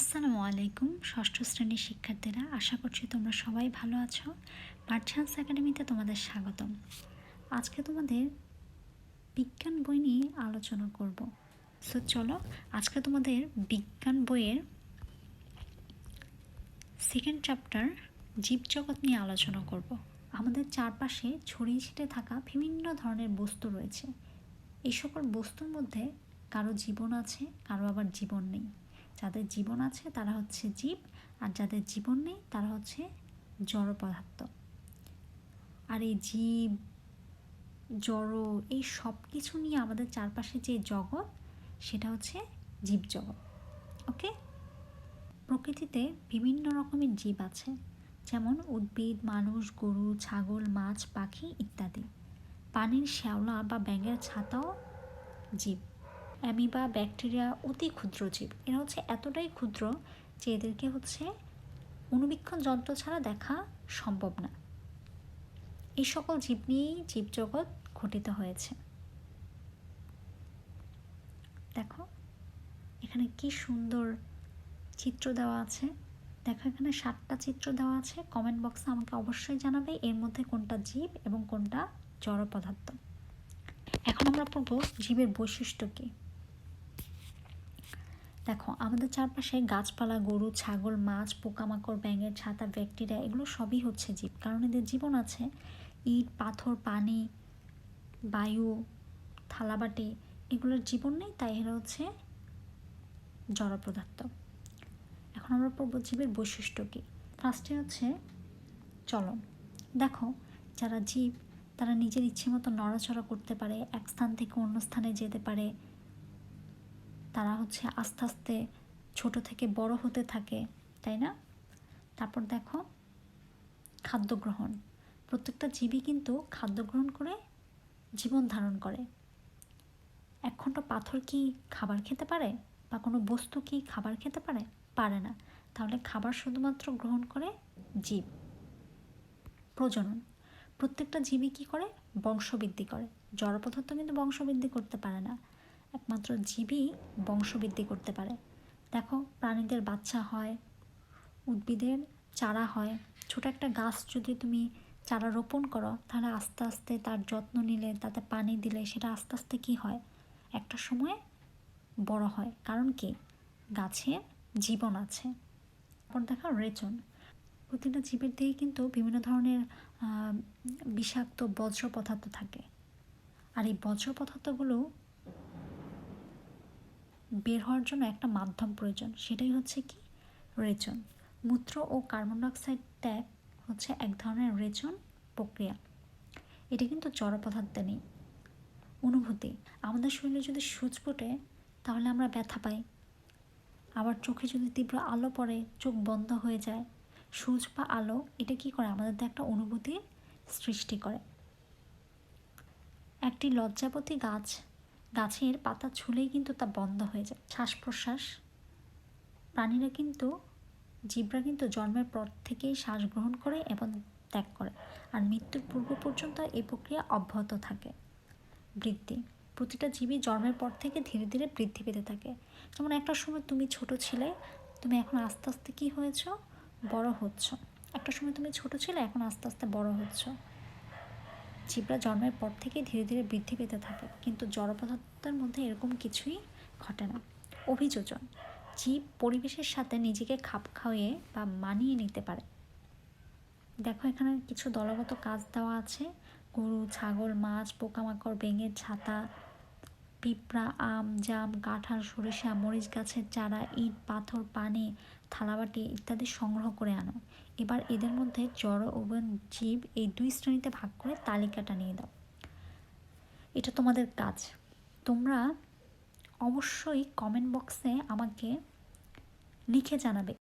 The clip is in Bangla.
আসসালামু আলাইকুম, ষষ্ঠ শ্রেণির শিক্ষার্থীরা। আশা করছি তোমরা সবাই ভালো আছো। পার্টসান্স একাডেমিতে তোমাদের স্বাগতম। আজকে তোমাদের বিজ্ঞান বই নিয়ে আলোচনা করব। সো চলো আজকে তোমাদের বিজ্ঞান বইয়ের সেকেন্ড চ্যাপ্টার জীবজগৎ নিয়ে আলোচনা করব। আমাদের চারপাশে ছড়িয়ে ছিটে থাকা বিভিন্ন ধরনের বস্তু রয়েছে। এই সকল বস্তুর মধ্যে কারও জীবন আছে, কারও আবার জীবন নেই। যাদের জীবন আছে তারা হচ্ছে জীব, আর যাদের জীবন নেই তারা হচ্ছে জড় পদার্থ। আর এই জীব, জড়, এই সব কিছু নিয়ে আমাদের চারপাশে যে জগৎ, সেটা হচ্ছে জীবজগৎ। ওকে? প্রকৃতিতে বিভিন্ন রকমের জীব আছে, যেমন উদ্ভিদ, মানুষ, গরু, ছাগল, মাছ, পাখি ইত্যাদি। পানির শ্যাওলা বা ব্যাঙের ছাতাও জীব। অ্যামিবা, ব্যাকটেরিয়া অতি ক্ষুদ্র জীব। এরা হচ্ছে এতটাই ক্ষুদ্র যে এদেরকে হচ্ছে অনুবীক্ষণ যন্ত্র ছাড়া দেখা সম্ভব না। এই সকল জীব নিয়েই জীবজগৎ ঘটিত হয়েছে। দেখো, এখানে কি সুন্দর চিত্র দেওয়া আছে। দেখো, এখানে সাতটা চিত্র দেওয়া আছে। কমেন্ট বক্সে আমাকে অবশ্যই জানাবে এর মধ্যে কোনটা জীব এবং কোনটা জড় পদার্থ। এখন আমরা পড়ব জীবের বৈশিষ্ট্য কী। দেখো, আমাদের চারপাশে গাছপালা, গরু, ছাগল, মাছ, পোকামাকড়, ব্যাঙের ছাতা, ব্যাকটেরিয়া, এগুলো সবই হচ্ছে জীব। কারণ এদের জীবন আছে ইট, পাথর, পানি, বায়ু, থালাবাটি, এগুলোর জীবন নেই, তাই এরা হচ্ছে জড় পদার্থ। এখন আমরা পড়ব জীবের বৈশিষ্ট্য কী। ফার্স্টে হচ্ছে চলন। দেখো, যারা জীব, তারা নিজের ইচ্ছে মতো নড়াচড়া করতে পারে, এক স্থান থেকে অন্য স্থানে যেতে পারে তারা হচ্ছে আস্তে আস্তে ছোট থেকে বড় হতে থাকে, তাই না? তারপর দেখো, খাদ্য গ্রহণ। প্রত্যেকটা জীবই কিন্তু খাদ্য গ্রহণ করে, জীবন ধারণ করে। এক পাথর কি খাবার খেতে পারে? বা কোনো বস্তু কি খাবার খেতে পারে? পারে না। তাহলে খাবার শুধুমাত্র গ্রহণ করে জীব। প্রজনন। প্রত্যেকটা জীবই কী করে? বংশবৃদ্ধি করে। জড় পদার্থ কিন্তু বংশবৃদ্ধি করতে পারে না। একমাত্র জীবই বংশবৃদ্ধি করতে পারে। দেখো, প্রাণীদের বাচ্চা হয়, উদ্ভিদের চারা হয়। ছোট একটা গাছ যদি তুমি চারা রোপণ করো, তাহলে আস্তে আস্তে তার যত্ন নিলে, তাতে পানি দিলে সেটা আস্তে আস্তে কী হয়? একটা সময়ে বড় হয়। কারণ কি? গাছে জীবন আছে। তারপর দেখো, রেচন। প্রতিটা জীবের দিকে কিন্তু বিভিন্ন ধরনের বিষাক্ত বজ্র পদার্থ থাকে। আর এই বজ্র পদার্থগুলো বের হওয়ার জন্য একটা মাধ্যম প্রয়োজন, সেটাই হচ্ছে কি? রেচন। মূত্র ও কার্বন ডাইঅক্সাইড ত্যাগ হচ্ছে এক ধরনের রেচন প্রক্রিয়া। এটা কিন্তু জড় পদার্থে নেই। অনুভূতি। আমাদের শরীরে যদি সূচ ফোটে, তাহলে আমরা ব্যথা পাই। আবার চোখে যদি তীব্র আলো পড়ে, চোখ বন্ধ হয়ে যায় সূর্য বা আলো, এটা কি করে? আমাদের তো একটা অনুভূতি সৃষ্টি করে। একটি লজ্জাপতি গাছ গাছের পাতা ছুলেই কিন্তু তা বন্ধ হয়ে যায়। শ্বাস প্রশ্বাস প্রাণীরা কিন্তু, জীবরা কিন্তু জন্মের পর থেকেই শ্বাস গ্রহণ করে এবং ত্যাগ করে। আর মৃত্যুর পূর্ব পর্যন্ত এই প্রক্রিয়া অব্যাহত থাকে। বৃদ্ধি। প্রতিটা জীবী জন্মের পর থেকে ধীরে ধীরে বৃদ্ধি পেতে থাকে। যেমন একটা সময় তুমি ছোট ছিলে, তুমি এখন আস্তে আস্তে কী হয়েছ? বড় হচ্ছ। একটা সময় তুমি ছোট ছিলে, এখন আস্তে আস্তে বড় হচ্ছ। জীবরা জন্মের পর থেকে ধীরে ধীরে বৃদ্ধি পেতে থাকে। কিন্তু জড় পদার্থের মধ্যে এরকম কিছুই ঘটে না। অভিযোজন, জীব পরিবেশের সাথে নিজেকে খাপ খাওয়িয়ে বা মানিয়ে নিতে পারে। দেখো, এখানে কিছু দলগত কাজ দেওয়া আছে। গরু, ছাগল, মাছ, পোকামাকড় বেঙের ছাতা পিঁপড়া, আম, জাম, কাঁঠাল, সরিষা, মরিচ গাছের চারা, ইট, পাথর, পানি, থালাবাটি ইত্যাদি সংগ্রহ করে আনো। এবার এদের মধ্যে জড় এবং জীব এই দুই শ্রেণীতে ভাগ করে তালিকাটা নিয়ে দাও। এটা তোমাদের কাজ। তোমরা অবশ্যই কমেন্ট বক্সে আমাকে লিখে জানাবে